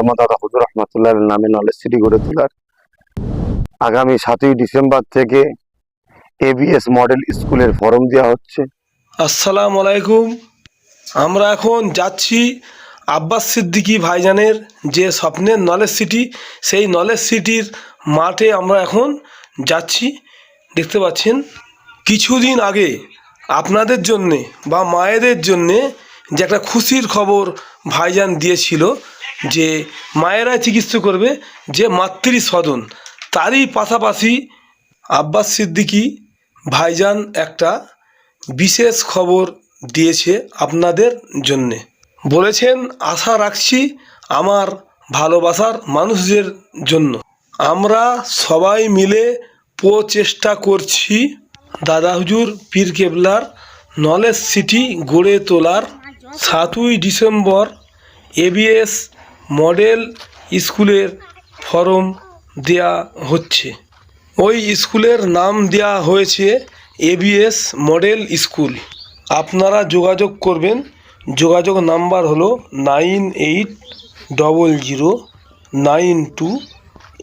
আমার হুজুর রহমতুল্লাহ নামে নলেজ সিটি গড়ে তোলার। আগামী সাতই ডিসেম্বর থেকে এবিএস মডেল স্কুলের ফর্ম দেওয়া হচ্ছে। আসসালামু আলাইকুম। আমরা এখন যাচ্ছি আব্বাস সিদ্দিকী ভাইজানের যে স্বপ্নের নলেজ সিটি, সেই নলেজ সিটির মাঠে আমরা এখন যাচ্ছি। দেখতে পাচ্ছেন, কিছুদিন আগে আপনাদের জন্যে বা মায়েদের জন্যে যে একটা খুশির খবর ভাইজান দিয়েছিল যে মায়েরাই চিকিৎসা করবে, যে মাতৃ সদন তারই পাশাপাশি আব্বাস সিদ্দিকী ভাইজান একটা বিশেষ খবর দিয়েছে আপনাদের জন্যে। বলেছেন, আশা রাখছি আমার ভালোবাসার মানুষদের জন্য। আমরা সবাই মিলে প্রচেষ্টা করছি দাদা হুজুর পীর কেবলার নলেজ সিটি গড়ে তোলার সাতই ডিসেম্বর এবিএস মডেল স্কুলের ফর্ম দেয়া হচ্ছে। ওই স্কুলের নাম দেওয়া হয়েছে এবিএস মডেল স্কুল। আপনারা যোগাযোগ করবেন। যোগাযোগ নাম্বার হলো nine eight double zero nine two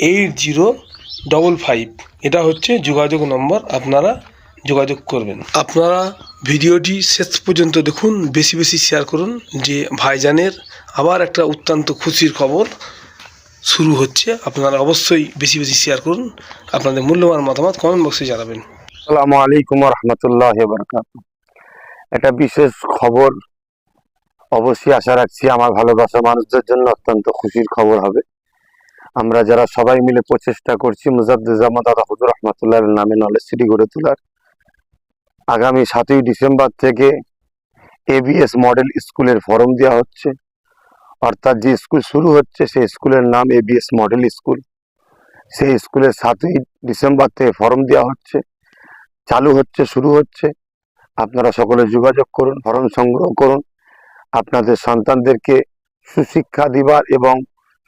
eight zero double five. এটা হচ্ছে যোগাযোগ নম্বর। আপনারা যোগাযোগ করবেন। আপনারা ভিডিওটি শেষ পর্যন্ত দেখুন, বেশি বেশি শেয়ার করুন, যে ভাইজানের আবার একটা অত্যন্ত খুশির খবর শুরু হচ্ছে। আপনারা অবশ্যই বেশি বেশি শেয়ার করুন। আপনাদের মূল্যবান মতামত কমেন্ট বক্সে জানাবেন। আসসালামু আলাইকুম রহমতুল্লাহ একটা বিশেষ খবর অবশ্যই আশা রাখছি আমার ভালোবাসা মানুষদের জন্য অত্যন্ত খুশির খবর হবে। আমরা যারা সবাই মিলে প্রচেষ্টা করছি মুজাদ্দিজামা দাদা হুজুর রহমতুল্লাহ নামে নলেজ সিটি গড়ে তোলার। আগামী সাতই ডিসেম্বর থেকে এবিএস মডেল স্কুলের ফর্ম দেওয়া হচ্ছে। অর্থাৎ যে স্কুল শুরু হচ্ছে, সেই স্কুলের নাম এবিএস মডেল স্কুল। সেই স্কুলের সাতই ডিসেম্বর থেকে ফর্ম দেওয়া হচ্ছে। চালু হচ্ছে, শুরু হচ্ছে। আপনারা সকলে যোগাযোগ করুন ফর্ম সংগ্রহ করুন। আপনাদের সন্তানদেরকে সুশিক্ষা দিবার এবং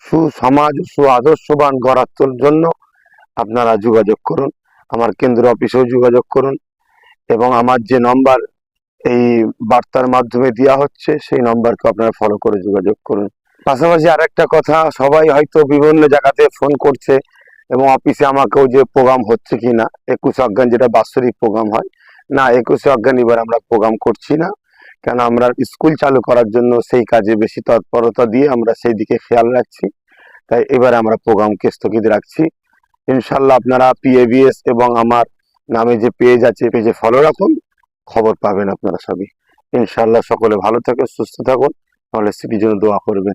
সুসমাজ সু আদর্শবান গড়ার জন্য আপনারা যোগাযোগ করুন। আমার কেন্দ্র অফিসেও যোগাযোগ করুন। এবং আমার যে নম্বর এই বার্তার মাধ্যমে দেওয়া হচ্ছে, সেই নম্বরকে আপনারা ফলো করে যোগাযোগ করুন। পাশাপাশি আরেকটা কথা, সবাই হয়তো বিভিন্ন জায়গাতে ফোন করছে এবং অফিসে আমাকেও যে প্রোগ্রাম হচ্ছে কি না একুশ অজ্ঞান যেটা বাৎসরিক প্রোগ্রাম হয়, না, একুশে অজ্ঞান এবার আমরা প্রোগ্রাম করছি না। কেন আমরা স্কুল চালু করার জন্য সেই কাজে বেশি তৎপরতা দিয়ে আমরা সেই দিকে খেয়াল রাখছি। তাই এবারে আমরা প্রোগ্রামকে স্থগিত রাখছি। ইনশাল্লাহ আপনারা পিএবিএস এবং আমার নামে যে পেজ আছে পেজে ফলো রাখুন, খবর পাবেন আপনারা সবই। ইনশাল্লাহ সকলে ভালো থাকুন, সুস্থ থাকুন, তাহলে সিটির জন্য দোয়া করবেন।